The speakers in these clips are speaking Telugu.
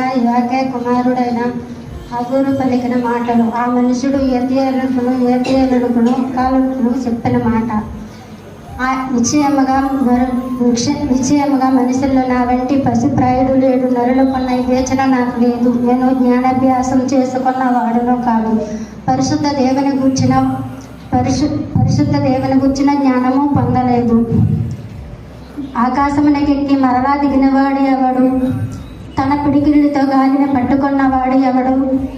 యాకే కుమారుడైన అగూరు పలికిన మాటలు ఆ మనుషుడు ఎత్తియలుకును ఎత్తియలుకును కాలుకును చెప్పిన మాట. ఆ నిశ్చయముగా నిశ్చయముగా మనుషుల్లో నా వంటి పసిప్రాయుడు లేడు. నరులకున్న వివేచన నాకు లేదు. నేను జ్ఞానాభ్యాసం చేసుకున్న వాడును కాదు. పరిశుద్ధ దేవుని గుర్చిన పరిశు పరిశుద్ధ దేవుని గుర్చిన జ్ఞానము పొందలేదు. ఆకాశమునకెక్కి మరలా దిగినవాడు ఎవడు తన పిడికిళ్ళతో గాలిని పట్టుకున్నవాడు ఎవడు?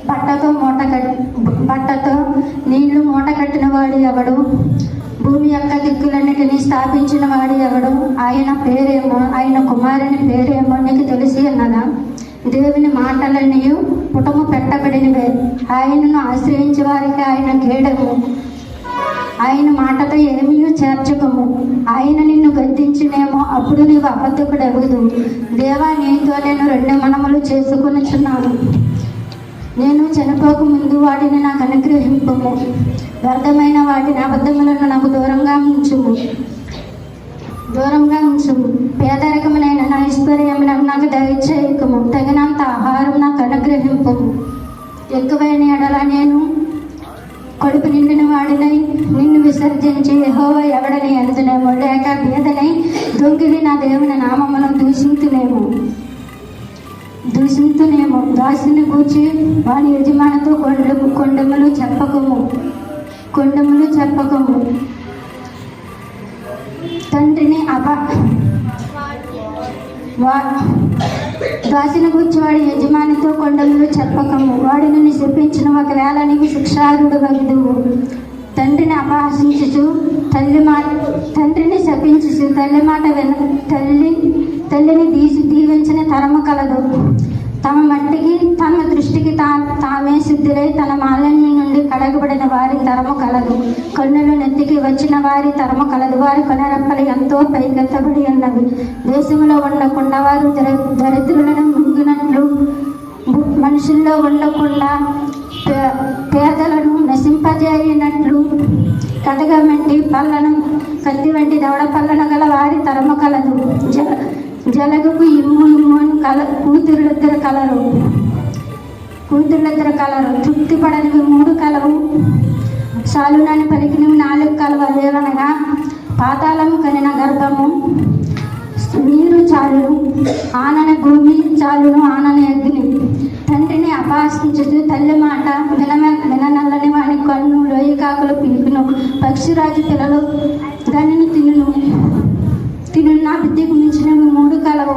బట్టతో మూట కట్ బట్టతో నీళ్ళు మూట కట్టినవాడు ఎవడు? భూమి యొక్క దిక్కులన్నిటినీ స్థాపించిన వాడు ఎవడు? ఆయన పేరేమో ఆయన కుమారుని పేరేమో నీకు తెలిసి ఉన్నదా? దేవుని మాటలన్నీ పుటము పెట్టబడినవే. ఆయనను ఆశ్రయించే వారికి ఆయన కేడము. ఆయన మాటతో ఏమీ చేర్చకము. ఆయన నిన్ను గద్దించినేమో అప్పుడు నీవు అబద్ధకుడవదు దేవా నీతో నేను రెండు మనములు చేసుకొనిచున్నాను. నేను చనిపోక ముందు వాటిని నాకు అనుగ్రహింపము. వ్యర్థమైన వాటిని అబద్ధములను నాకు దూరంగా ఉంచుము. దూరంగా ఉంచుము. పేదరికమైన నా ఐశ్వర్యమున నాకు దయచేయకము. తగినంత ఆహారం నాకు అనుగ్రహింపము. ఎక్కువైన ఎడల నేను కడుపు నిండిన వాడినై నిన్ను విసర్జించి యెహోవా ఎవడని అందునేమో లేక బీదనై దొంగిలి నా దేవుని నామమును దూషించునేమో దూషించునేమో దాసిని కూర్చి వాని యజమానితో కొండము కొండములు చెప్పకము. కొండములు చెప్పకము. తండ్రిని అప వా దాసిన కూర్చి వాడి యజమానితో కొండములు చెప్పకము. వాడిని శపించిన ఒకవేళ నీవు శిక్షారుడు వగదువు తండ్రిని అపహాసించుచు తల్లి మాట తండ్రిని శపించుచు తల్లి మాట విన తల్లి తల్లిని దీసి దీవించిన తరము కలదు. తమ మట్టికి తమ దృష్టికి తా తామే సిద్ధులై తన మాలిన్యం నుండి కడగబడిన వారి తరము కలదు. కన్నులు నెత్తికి వచ్చిన వారి తరము కలదు. వారి కొనరెప్పలు ఎంతో పైకెత్తబడి ఉన్నవి. దేశంలో ఉండకుండా వారు దరిద్రులను మింగినట్లు మనుషుల్లో ఉండకుండా పేదలను నశింపజేయనట్లు కథగా వంటి పళ్ళను కత్తి వంటి దవడ పళ్ళను గల వారి తరము కలదు. జ జలగకు ఇమ్ము ఇమ్ము అని కల కూతురులిద్దరు కలరు. కూతురులిద్దరు కలరు. తృప్తి పడనివి మూడు కలవు. సాలునని పలికినవి నాలుగు కలవు. అదేవనగా పాతాళము కలిగిన గర్భము. నీరు చాలును ఆనన భూమి చాలును ఆనన ఆశించదు. తల్లి మాట వినమ విననల్లని వాని కన్ను లోయికాకులు పిలుపును. పక్షిరాజు పిల్లలు దానిని తినును. తినున్న బుద్ధికి మించినవి మూడు కలవు.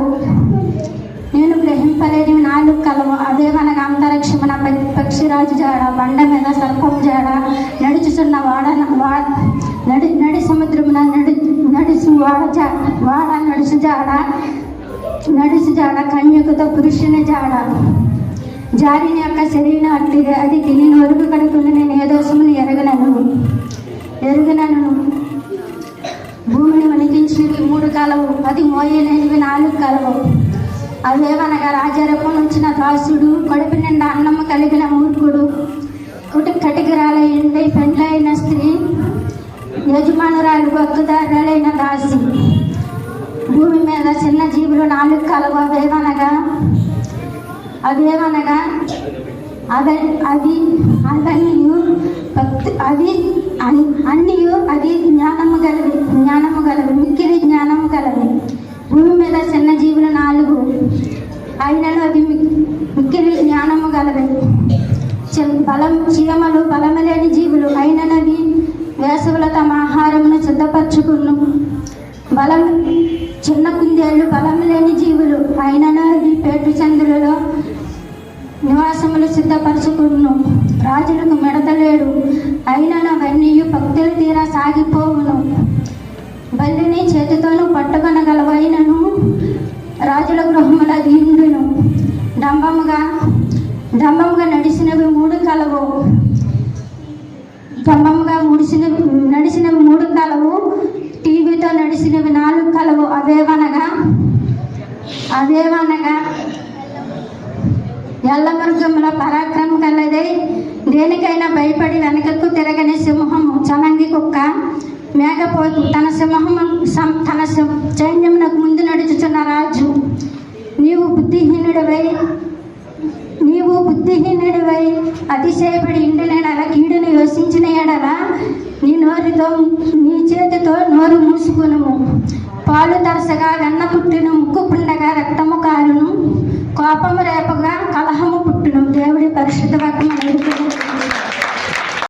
నేను గ్రహింపలేనివి నాలుగు కలవు. అదే మనకు అంతరిక్షమున పక్షిరాజు జాడ బండ మీద సర్పం జాడ నడుచుతున్న వాడ నడి నడి సముద్రమున నడి నడుచు వాడ జా వాడ నడుచు జాడ నడుచు జాడ కన్యకతో పురుషుని జాడ. జారిని యొక్క శరీరం అట్టిదే అది తిని ఒరుగు కడుకులు నేను ఏ దోషమును ఎరగనను? భూమిని వణికించినవి మూడు కలవు అది మోయలేనివి నాలుగు కాలవు. అవేవనగా రాజరూపం వచ్చిన దాసుడు కడుపు నిండా అన్నము కలిగిన మూర్ఖుడు. కుటి కటికరాల పెండ్లైన స్త్రీ యజమానురాలు బొక్కుదారులైన దాసి. భూమి మీద చిన్న జీవులు నాలుగు కలవు అవేవనగా అదేమనగా అద అది అదనియు అది అన్నియు అది జ్ఞానము గలవి జ్ఞానము గలవి మిక్కిలి జ్ఞానము గలవి భూమి మీద చిన్న జీవులు నాలుగు. అయినను అది మిక్కిలి జ్ఞానము గలవి బలం చీమలు బలము లేని జీవులు అయిననవి వేసవుల తమ ఆహారమును సిద్ధపరచుకున్నాము బలం చిన్న కుందేళ్ళు బలం లేని జీవులు. అయినను పేటు చంద్రులలో నివాసములు సిద్ధపరచుకును. రాజులకు మెడతలేడు. అయినను అవన్నీ భక్తులు తీరా సాగిపోవును. బల్లిని చేతితోనూ పట్టుకొనగలవైనను రాజుల గృహముల దీండును డంబముగా డంబముగా నడిచినవి మూడు కలవు. డంబముగా ముడిసినవి నడిచినవి మూడు కలవు. టీవీతో నడిచినవి నాలుగు కలవు. అదేవనగా అదేవనగా ఎల్ల మృగముల పరాక్రమం కలదై. దేనికైనా భయపడి వెనకకు తిరగని సింహము చనంగి కుక్క మేకపోతు తన సింహము సం- తన సైన్యమునకు ముందు నడుచుచున్న రాజు. నీవు బుద్ధిహీనుడవై బుద్ధిహీనుడివై అతిశయపడి ఇండిన ఎడల యోచించిన ఎడల నీ నోరుతో నీ చేతితో నోరు మూసుకునుము. పాలు తరసగా వెన్న పుట్టును ముక్కు పుండగా రక్తము కారును. కోపము రేపగా కలహము పుట్టును. దేవుడి పరిశుద్ధ వాక్యం